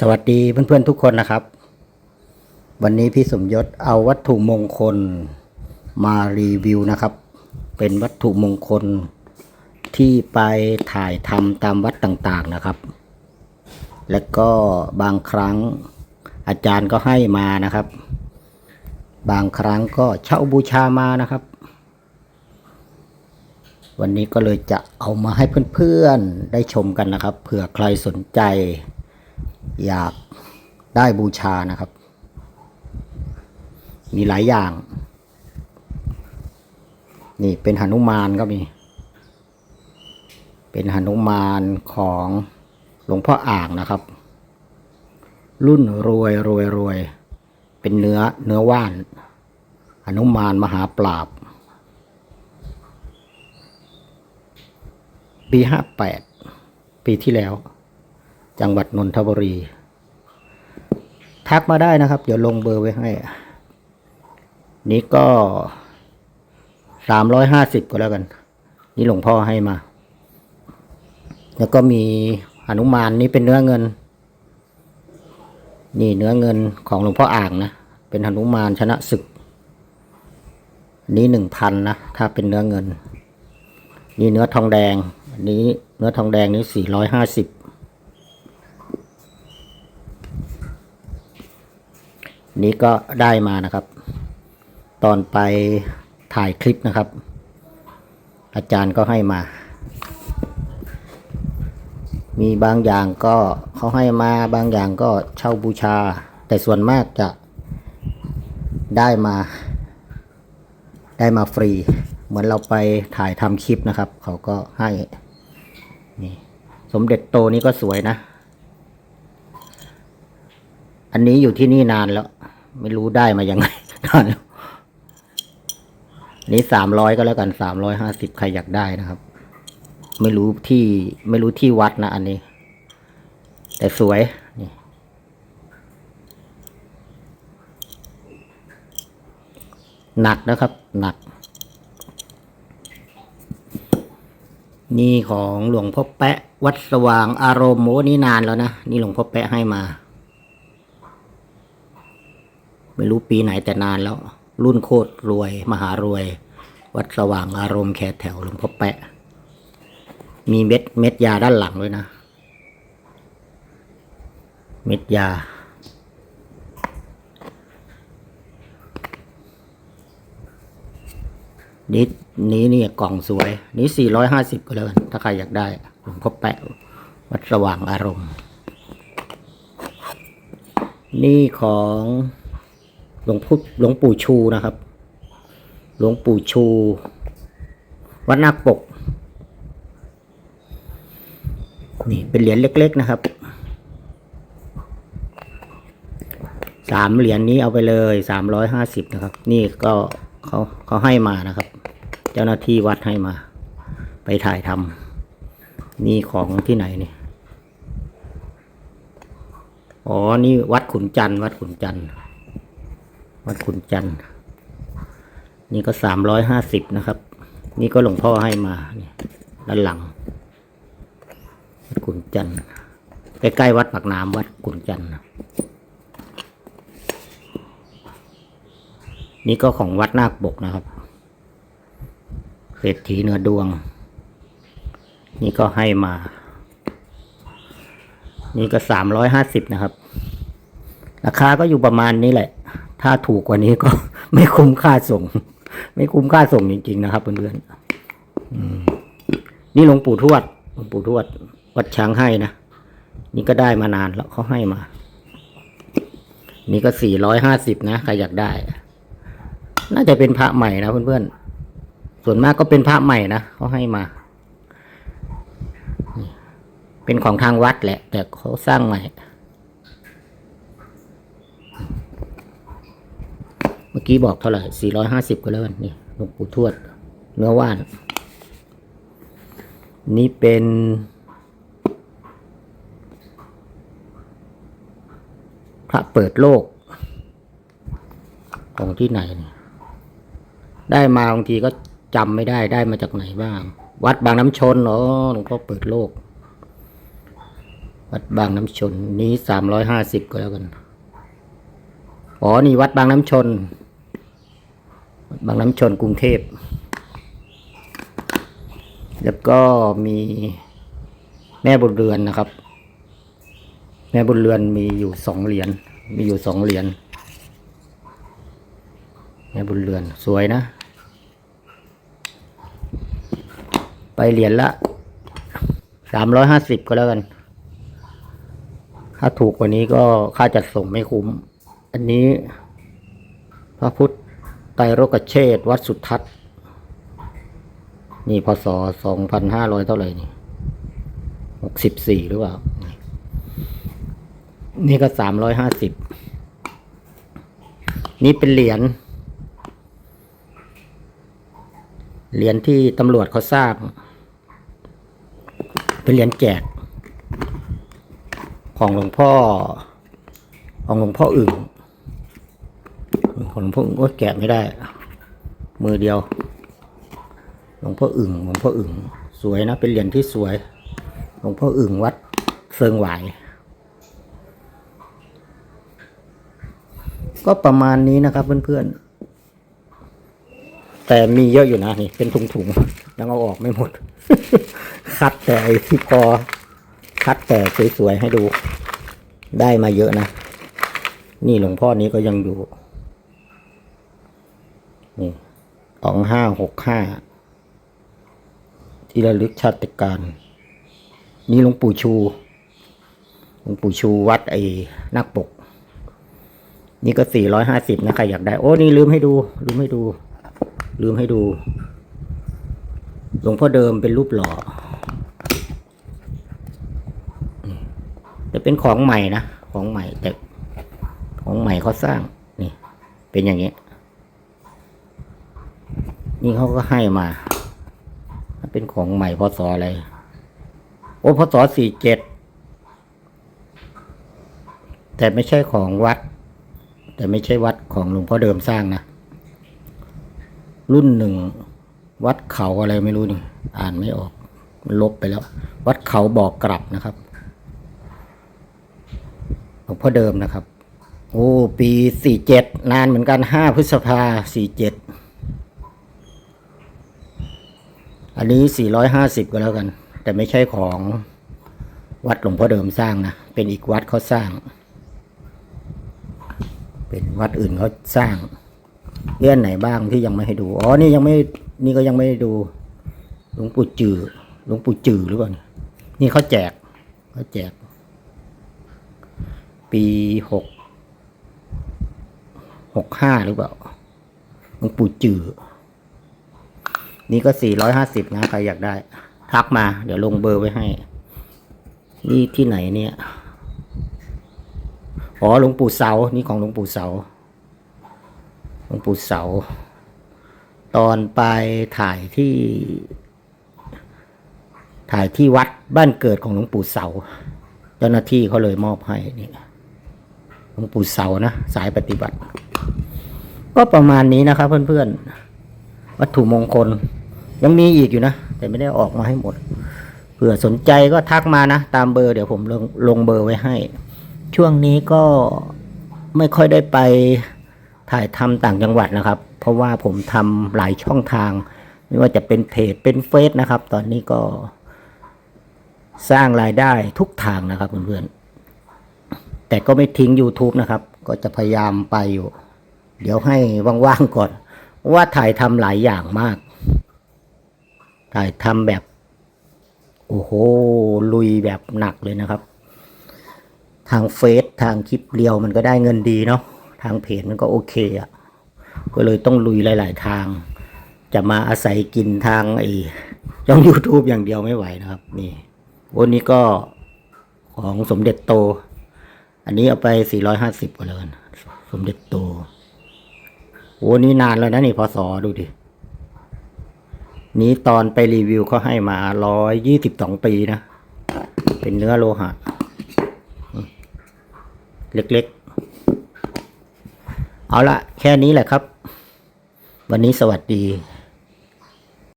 สวัสดีเพื่อนๆทุกคนนะครับ วันนี้พี่สมยศเอาวัตถุมงคลมารีวิวนะครับ เป็นวัตถุมงคลที่ไปถ่ายทำตามวัดต่างๆนะครับ และก็บางครั้งอาจารย์ก็ให้มานะครับ บางครั้งก็เช่าบูชามานะครับ วันนี้ก็เลยจะเอามาให้เพื่อนๆได้ชมกันนะครับเผื่อใครสนใจ อยากได้บูชานะครับ มีหลายอย่าง นี่เป็นหนุมานก็มี เป็นหนุมานของหลวงพ่ออ่างนะครับ รุ่นรวยรวยรวย เป็นเนื้อเนื้อว่านหนุมานมหาปราบปีห้าแปดปีที่แล้ว จังหวัดนนทบุรี ทักมาได้นะครับ เดี๋ยวลงเบอร์ไว้ให้ นี่ก็สามร้อยห้าสิบก็แล้วกัน นี่หลวงพ่อให้มา แล้วก็มีหนุมานนี่เป็นเนื้อเงิน นี่เนื้อเงินของหลวงพ่ออ่างนะ เป็นหนุมานชนะศึกนนี้หนึ่งพันนะ ถ้าเป็นเนื้อเงิน นี่เนื้อทองแดง อันนี้เนื้อทองแดงนี่สี่ร้อยห้าสิบ นี้ก็ได้มานะครับ ตอนไปถ่ายคลิปนะครับ อาจารย์ก็ให้มา มีบางอย่างก็เขาให้มาบางอย่างก็เช่าบูชา แต่ส่วนมากจะได้มาได้มาฟรี เหมือนเราไปถ่ายทำคลิปนะครับ เขาก็ให้นี่สมเด็จโตนี้ก็สวยนะ อันนี้อยู่ที่นี่นานแล้ว ไม่รู้ได้มายังไงนอนนี้สามร้อยก็แล้วกันสามร้อยห้าสิบใครอยากได้นะครับ ไม่รู้ที่ไม่รู้ที่วัดนะอันนี้ แต่สวยนี่หนักนะครับ หนัก นี่ของหลวงพ่อแปะ วัดสว่างอารมณ์โมนี่นานแล้วนะ นี่หลวงพ่อแปะให้มา ไม่รู้ปีไหนแต่นานแล้ว รุ่นโคตรรวย มหารวย วัดสว่างอารมณ์แคแถวหลวงพ่อแปะ มีเม็ดเม็ดยาด้านหลังด้วยนะ เม็ดยา นี้นี้นี่กล่องสวย นี้สี่ร้อยห้าสิบก็แล้วกัน ถ้าใครอยากได้หลวงพ่อแปะ วัดสว่างอารมณ์นี่ของ หลวงพุหลวงปู่ชูนะครับ หลวงปู่ชู วัดนาคปก นี่เป็นเหรียญเล็ก ๆนะครับ สามเหรียญนี้เอาไปเลยสามร้อยห้าสิบนะครับ นี่ก็เขาเขาให้มานะครับ เจ้าหน้าที่วัดให้มา ไปถ่ายทำนี่ของที่ไหนนี่อ๋อ นี่วัดขุนจันทร์วัดขุนจันทร์ วัดขุนจันทร์นี่ก็สามร้อยห้าสิบนะครับ นี่ก็หลวงพ่อให้มานี่ด้านหลัง วัดขุนจันทร์ใกล้ๆวัดปากน้ำวัดขุนจันทร์นี่ก็ของวัดนาคบกนะครับเศรษฐีเนื้อดวง นี่ก็ให้มา นี่ก็สามร้อยห้าสิบนะครับ ราคาก็อยู่ประมาณนี้แหละ ถ้าถูกกว่านี้ก็ไม่คุ้มค่าส่ง ไม่คุ้มค่าส่งจริง ๆ นะครับเพื่อนๆนี่หลวงปู่ทวดหลวงปู่ทวด วัดช้างให้นะนี่ก็ได้มานานแล้วเขาให้มา นี่ก็สี่ร้อยห้าสิบนะใครอยากได้ น่าจะเป็นพระใหม่นะเพื่อนๆส่วนมากก็เป็นพระใหม่นะเขาให้มา เป็นของทางวัดแหละ แต่เขาสร้างใหม่ มื่อกี้บอกเท่าไหร่ 450ก็แล้วกันนี่หลวงปู่ทวด เนื้อว่าน นี่เป็น พระเปิดโลก ของที่ไหน ได้มาบางทีก็จำไม่ได้ได้มาจากไหนบ้าง วัดบางน้ำชนเหรอหลวงพ่อเปิดโลก วัดบางน้ำชนนี้สามร้อยห้าสิบก็แล้วกันอ๋อ นี่วัดบางน้ำชน บางน้ำชนกรุงเทพ แล้วก็มีแม่บุญเรือนนะครับ แม่บุญเรือนมีอยู่สองเหรียญมีอยู่สองเหรียญแม่บุญเรือนสวยนะ ไปเหรียญละสามร้อยห้าสิบก็แล้วกัน ถ้าถูกกว่านี้ก็ค่าจัดส่งไม่คุ้ม อันนี้พระพุทธ ไตรโรกเชษวัดสุทัศน์ นี่พศสองพันห้าร้อยเท่าไหร่นี่หกสิบสี่หรือเปล่า นี่ก็สามร้อยห้าสิบ นี่เป็นเหรียญ เหรียญที่ตำรวจเขาสร้างเป็นเหรียญแจก ของหลวงพ่อ ของหลวงพ่ออึ่ง ของหลวงพ่ออึ่งโอ๊ยแกะไม่ได้ มือเดียว หลวงพ่ออึ่งหลวงพ่ออึ่งสวยนะเป็นเหรียญที่สวย หลวงพ่ออึ่งวัดเซิงหวาย ก็ประมาณนี้นะครับเพื่อนๆ แต่มีเยอะอยู่นะนี่ เป็นถุงๆยังเอาออกไม่หมด คัดแต่ไอที่พอ คัดแต่สวยๆให้ดู ได้มาเยอะนะ นี่หลวงพ่อนี้ก็ยังอยู่ นี่สองห้าหกห้าที่ระลึกชาติการ นี่หลวงปู่ชูหลวงปู่ชูวัดไอ้นักปก นี่ก็สี่ร้อยห้าสิบนะใครอยากได้ โอ้ นี่ลืมให้ดู ลืมให้ดู ลืมให้ดู หลวงพ่อเดิมเป็นรูปหล่อจะเป็นของใหม่นะ ของใหม่แต่ของใหม่เขาสร้าง นี่ เป็นอย่างนี้ นี่เขาก็ให้มา เป็นของใหม่พศอะไร โอ้พศสี่เจ็ด แต่ไม่ใช่ของวัด แต่ไม่ใช่วัดของหลวงพ่อเดิมสร้างนะ รุ่นหนึ่ง วัดเขาอะไรไม่รู้นี่ อ่านไม่ออก มันลบไปแล้ว วัดเขาบอกกลับนะครับหลวงพ่อเดิมนะครับ โอ้ ปีสี่เจ็ดนานเหมือนกันห้าพฤษภาสี่เจ็ด อันนี้สี่ร้อยห้าสิบก็แล้วกัน แต่ไม่ใช่ของวัดหลวงพ่อเดิมสร้างนะ เป็นอีกวัดเขาสร้าง เป็นวัดอื่นเขาสร้างเรื่องไหนบ้างที่ยังไม่ให้ดู อ๋อ นี่ยังไม่ นี่ก็ยังไม่ได้ดู หลวงปู่จือหลวงปู่จือหรือเปล่าเนี่ยนี่เขาแจกเขาแจก ปีหก หกห้าหรือเปล่า หลวงปู่จือ นี่ก็สี่ร้อยห้าสิบนะ ใครอยากได้ ทักมา เดี๋ยวลงเบอร์ไว้ให้ นี่ที่ไหนเนี่ย อ๋อหลวงปู่เสา นี่ของหลวงปู่เสา หลวงปู่เสา ตอนไปถ่ายที่ ถ่ายที่วัดบ้านเกิดของหลวงปู่เสา เจ้าหน้าที่เขาเลยมอบให้นี่หลวงปู่เสานะ สายปฏิบัติ ก็ประมาณนี้นะครับเพื่อนๆ วัตถุมงคล ยังมีอีกอยู่นะ แต่ไม่ได้ออกมาให้หมดเผื่อสนใจก็ทักมานะ ตามเบอร์เดี๋ยวผมลงลงเบอร์ไว้ให้ ช่วงนี้ก็ไม่ค่อยได้ไปถ่ายทำต่างจังหวัดนะครับ เพราะว่าผมทำหลายช่องทาง ไม่ว่าจะเป็นเพจเป็นเฟซนะครับ ตอนนี้ก็สร้างรายได้ทุกทางนะครับเพื่อนๆแต่ก็ไม่ทิ้ง YouTube นะครับ ก็จะพยายามไปอยู่ เดี๋ยวให้ว่างๆก่อน ว่าถ่ายทำหลายอย่างมาก ถ่ายทำแบบ โอ้โห ลุยแบบหนักเลยนะครับ ทางเฟซทางคลิปเรียวมันก็ได้เงินดีเนาะทางเพจมันก็โอเคอะ่ะก็เลยต้องลุยหลาย ๆ ทาง จะมาอาศัยกินทางไอ้ช่อง YouTube อย่างเดียวไม่ไหวนะครับ นี่วันนี้ก็ของสมเด็จโต อันนี้เอาไป 450กว่าเลยกัน สมเด็จโต โอ้นี่นานแล้วนะนี่พศดูดิ นี้ตอนไปรีวิวเขาให้มาร้อยยี่สิบสองปีนะ เป็นเนื้อโลหะ เล็กๆ เอาละแค่นี้แหละครับ วันนี้สวัสดี